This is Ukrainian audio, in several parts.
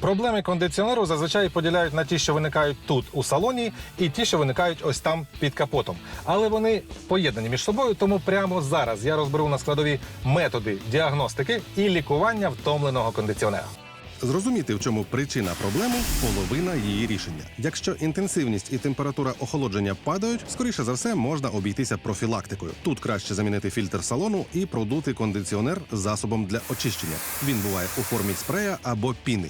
Проблеми кондиціонеру зазвичай поділяють на ті, що виникають тут у салоні, і ті, що виникають ось там під капотом. Але вони поєднані між собою, тому прямо зараз я розберу на складові методи діагностики і лікування втомленого кондиціонера. Зрозуміти, в чому причина проблеми половина її рішення. Якщо інтенсивність і температура охолодження падають, скоріше за все можна обійтися профілактикою. Тут краще замінити фільтр салону і продути кондиціонер засобом для очищення. Він буває у формі спрея або піни.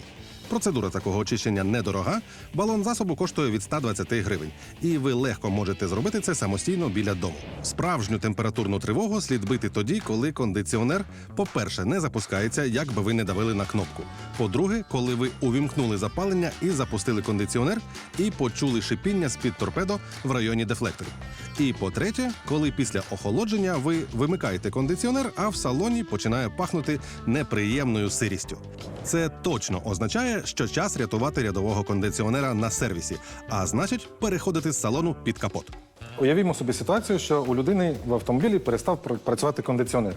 Процедура такого очищення недорога. Балон засобу коштує від 120 гривень, і ви легко можете зробити це самостійно біля дому. Справжню температурну тривогу слід бити тоді, коли кондиціонер, по-перше, не запускається, як би ви не давили на кнопку. По-друге, коли ви увімкнули запалення і запустили кондиціонер, і почули шипіння з-під торпедо в районі дефлекторів. І по-третє, коли після охолодження ви вимикаєте кондиціонер, а в салоні починає пахнути неприємною сирістю. Це точно означає, що час рятувати рядового кондиціонера на сервісі, а значить, переходити з салону під капот. Уявімо собі ситуацію, що у людини в автомобілі перестав працювати кондиціонер.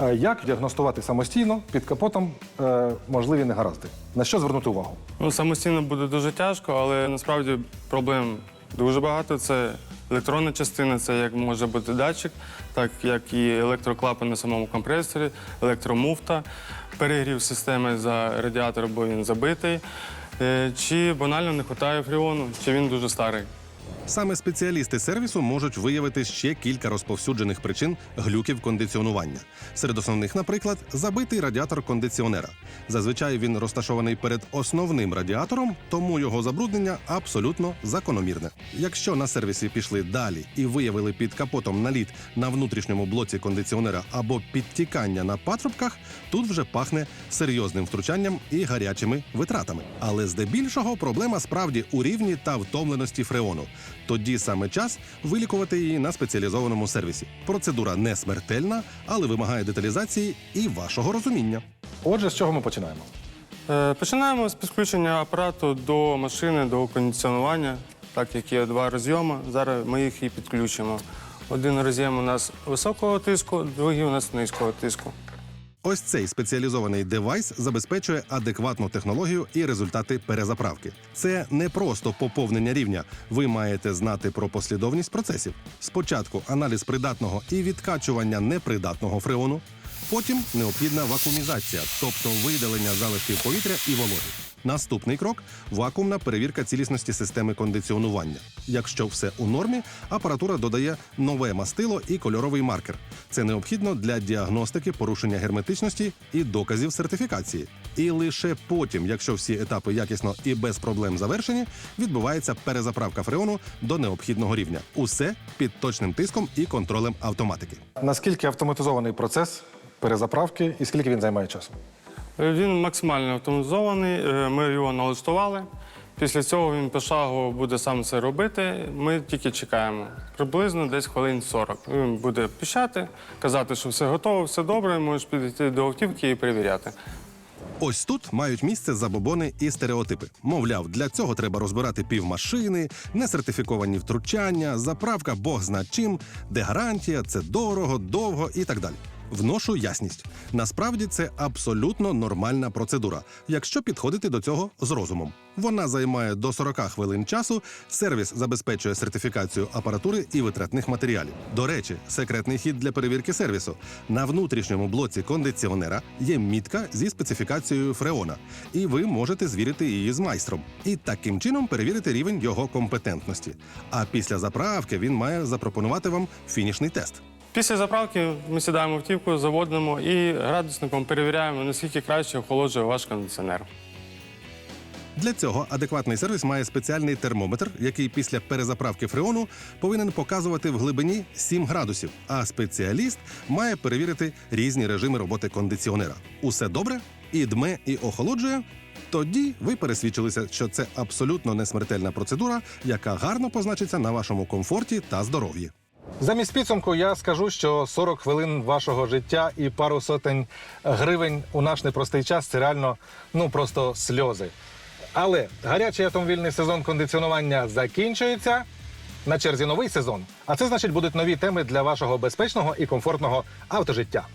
Е, Як діагностувати самостійно під капотом е, можливі негаразди? На що звернути увагу? Ну, самостійно буде дуже тяжко, але насправді проблем дуже багато. Це електронна частина, це як може бути датчик, так як і електроклапан на самому компресорі, електромуфта, перегрів системи за радіатор, бо він забитий. Е, Чи банально не вистачає фріону, чи він дуже старий. Саме спеціалісти сервісу можуть виявити ще кілька розповсюджених причин глюків кондиціонування. Серед основних, наприклад, забитий радіатор кондиціонера. Зазвичай він розташований перед основним радіатором, тому його забруднення абсолютно закономірне. Якщо на сервісі пішли далі і виявили під капотом наліт на внутрішньому блоці кондиціонера або підтікання на патрубках, тут вже пахне серйозним втручанням і гарячими витратами. Але здебільшого проблема справді у рівні та втомленості фреону. Тоді саме час вилікувати її на спеціалізованому сервісі. Процедура не смертельна, але вимагає деталізації і вашого розуміння. Отже, з чого ми починаємо? Е, Починаємо з підключення апарату до машини, до кондиціонування, так як є два розйоми. Зараз ми їх і підключимо. Один роз'єм у нас високого тиску, другий у нас низького тиску. Ось цей спеціалізований девайс забезпечує адекватну технологію і результати перезаправки. Це не просто поповнення рівня. Ви маєте знати про послідовність процесів. Спочатку аналіз придатного і відкачування непридатного фреону, потім необхідна вакуумізація, тобто видалення залишків повітря і вологи. Наступний крок вакуумна перевірка цілісності системи кондиціонування. Якщо все у нормі, апаратура додає нове мастило і кольоровий маркер. Це необхідно для діагностики порушення герметичності і доказів сертифікації. І лише потім, якщо всі етапи якісно і без проблем завершені, відбувається перезаправка фреону до необхідного рівня. Усе під точним тиском і контролем автоматики. Наскільки автоматизований процес перезаправки і скільки він займає часу? Він максимально автоматизований, е, ми його налаштували. Після цього він пошагово буде сам це робити. Ми тільки чекаємо. Приблизно десь хвилин 40. Він буде піщати, казати, що все готово, все добре, можеш підійти до автівки і перевіряти. Ось тут мають місце забобони і стереотипи. Мовляв, для цього треба розбирати півмашини, несертифіковані втручання, заправка Бог зна чим, де гарантія, це дорого, довго і так далі. Вношу ясність. Насправді це абсолютно нормальна процедура, якщо підходити до цього з розумом. Вона займає до 40 хвилин часу. Сервіс забезпечує сертифікацію апаратури і витратних матеріалів. До речі, секретний хід для перевірки сервісу. На внутрішньому блоці кондиціонера є мітка зі специфікацією фреона, і ви можете звірити її з майстром. І таким чином перевірити рівень його компетентності. А після заправки він має запропонувати вам фінішний тест. Після заправки ми сідаємо в автівку, заводимо і градусником перевіряємо, наскільки краще охолоджує ваш кондиціонер. Для цього адекватний сервіс має спеціальний термометр, який після перезаправки фреону повинен показувати в глибині 7 градусів. А спеціаліст має перевірити різні режими роботи кондиціонера. Усе добре? І дме, і охолоджує. Тоді ви пересвідчилися, що це абсолютно несмертельна процедура, яка гарно позначиться на вашому комфорті та здоров'ї. Замість підсумку я скажу, що 40 хвилин вашого життя і пару сотень гривень у наш непростий час це реально ну просто сльози. Але гарячий автомобільний сезон кондиціонування закінчується. На черзі новий сезон. А це значить будуть нові теми для вашого безпечного і комфортного автожиття.